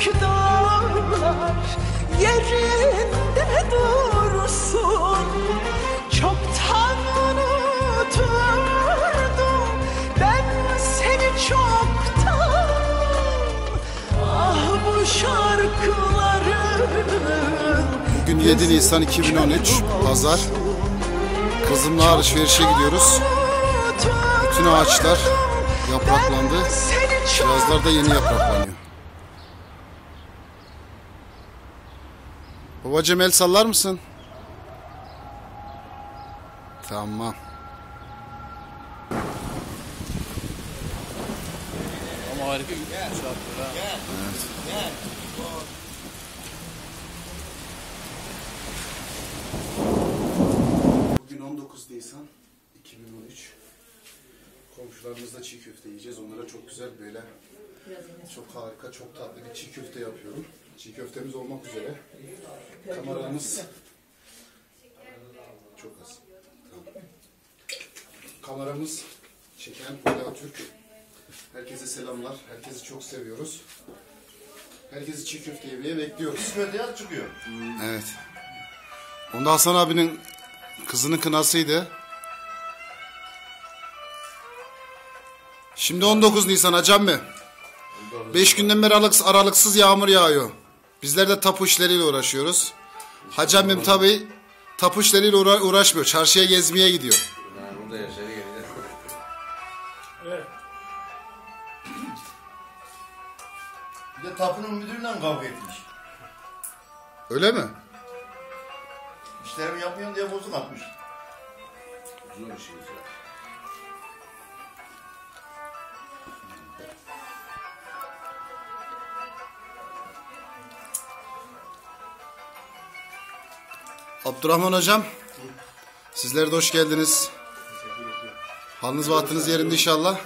Büyük yerinde dursun. Çoktan unuturdum ben seni çoktan. Ah bu şarkıların Bugün 7 Nisan 2013 Pazar. Kızımla alışverişe gidiyoruz. Bütün ağaçlar yapraklandı. Kirazlar da yeni yapraklanıyor. Babacım el sallar mısın? Tamam. Ama harika bir şartlar ha. Bugün 19 Nisan 2013. Komşularımızla çiğ köfte yiyeceğiz. Onlara çok güzel böyle çok harika, çok tatlı bir çiğ köfte yapıyorum. Çiğ köftemiz olmak üzere. Kameramız çok az. Tamam. Kameramız çeken Ula Türk. Herkese selamlar. Herkesi çok seviyoruz. Herkesi çiğ köfte yemeye bekliyoruz. Kötüye çıkıyor. Evet. Onda Hasan abinin kızının kınasıydı. Şimdi 19 Nisan hacam mı? 5 günden beri aralıksız, aralıksız yağmur yağıyor. Bizler de tapu işleriyle uğraşıyoruz. Hacamim tabi tapu işleriyle uğra- uğraşmıyor. Çarşıya gezmeye gidiyor. Ha, burada yaşarı geride. Bir de tapının müdürüyle kavga etmiş. Öyle mi? İşlerimi yapmıyorum diye bozuk atmış. Zor işimiz ya. Abdurrahman hocam. Sizler de hoş geldiniz. Halınız vaktiniz yerinde inşallah.